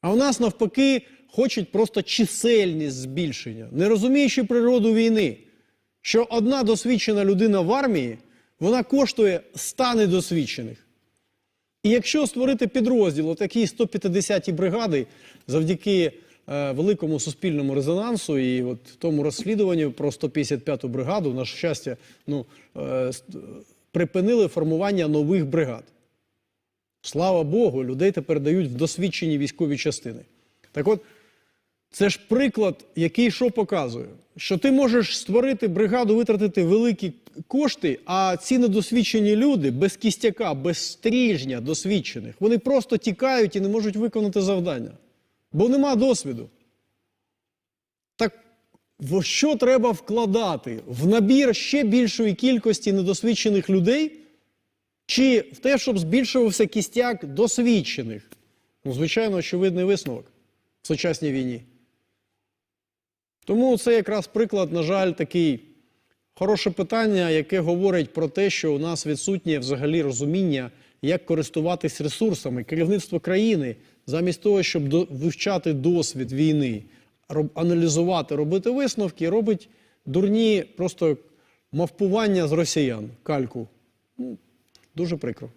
А у нас навпаки хочуть просто чисельність збільшення, не розуміючи природу війни, що одна досвідчена людина в армії вона коштує 100 недосвідчених. І якщо створити підрозділ, такі 150-ті бригади, завдяки е, великому суспільному резонансу і от тому розслідуванню про 155-ту бригаду, на щастя, ну, е, припинили формування нових бригад. Слава Богу, людей тепер дають в досвідчені військові частини. Так от, це ж приклад, який що показує, що ти можеш створити бригаду, витратити великі кошти, а ці недосвідчені люди без кістяка, без стріжня досвідчених, вони просто тікають і не можуть виконати завдання, бо нема досвіду. Так в що треба вкладати? В набір ще більшої кількості недосвідчених людей? Чи в те, щоб збільшувався кістяк досвідчених? Ну, звичайно, очевидний висновок в сучасній війні. Тому це якраз приклад, на жаль, такий хороше питання, яке говорить про те, що у нас відсутнє взагалі розуміння, як користуватись ресурсами. Керівництво країни, замість того, щоб вивчати досвід війни, аналізувати, робити висновки, робить дурні просто мавпування з росіян, кальку. Дуже прикро.